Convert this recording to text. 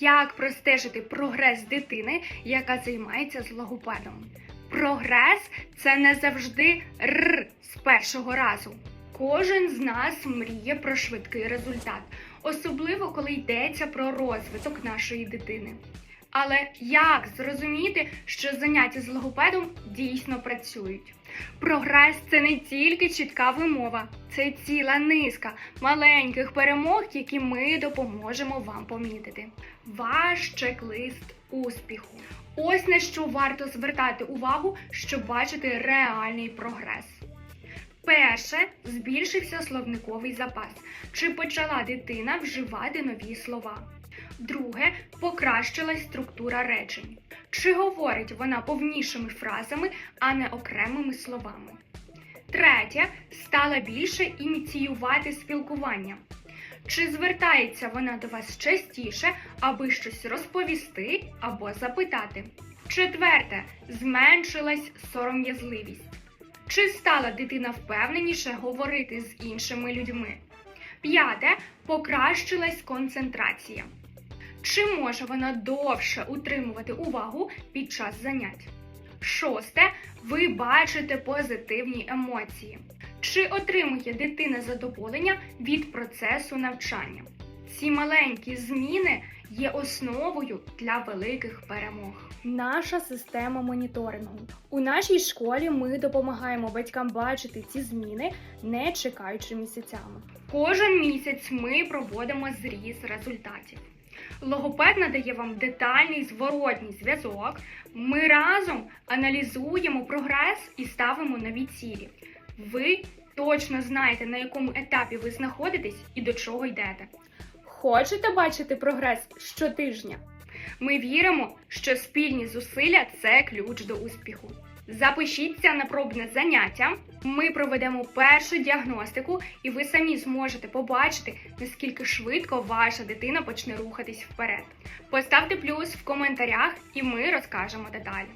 Як простежити прогрес дитини, яка займається з логопедом? Прогрес це не завжди р з першого разу. Кожен з нас мріє про швидкий результат, особливо коли йдеться про розвиток нашої дитини. Але як зрозуміти, що заняття з логопедом дійсно працюють? Прогрес це не тільки чітка вимова, це ціла низка маленьких перемог, які ми допоможемо вам помітити. Ваш чек-лист успіху. Ось на що варто звертати увагу, щоб бачити реальний прогрес. Перше, збільшився словниковий запас. Чи почала дитина вживати нові слова? Друге, покращилась структура речень. Чи говорить вона повнішими фразами, а не окремими словами? Третє, стала більше ініціювати спілкування. Чи звертається вона до вас частіше, аби щось розповісти або запитати? Четверте, зменшилась сором'язливість. Чи стала дитина впевненіше говорити з іншими людьми? П'яте, покращилась концентрація. Чи може вона довше утримувати увагу під час занять? Шосте, ви бачите позитивні емоції. Чи отримує дитина задоволення від процесу навчання? Ці маленькі зміни є основою для великих перемог. Наша система моніторингу. У нашій школі ми допомагаємо батькам бачити ці зміни, не чекаючи місяцями. Кожен місяць ми проводимо зріз результатів. Логопед надає вам детальний зворотній зв'язок. Ми разом аналізуємо прогрес і ставимо нові цілі. Ви точно знаєте, на якому етапі ви знаходитесь і до чого йдете. Хочете бачити прогрес щотижня? Ми віримо, що спільні зусилля це ключ до успіху. Запишіться на пробне заняття. Ми проведемо першу діагностику, і ви самі зможете побачити, наскільки швидко ваша дитина почне рухатись вперед. Поставте плюс в коментарях, і ми розкажемо деталі.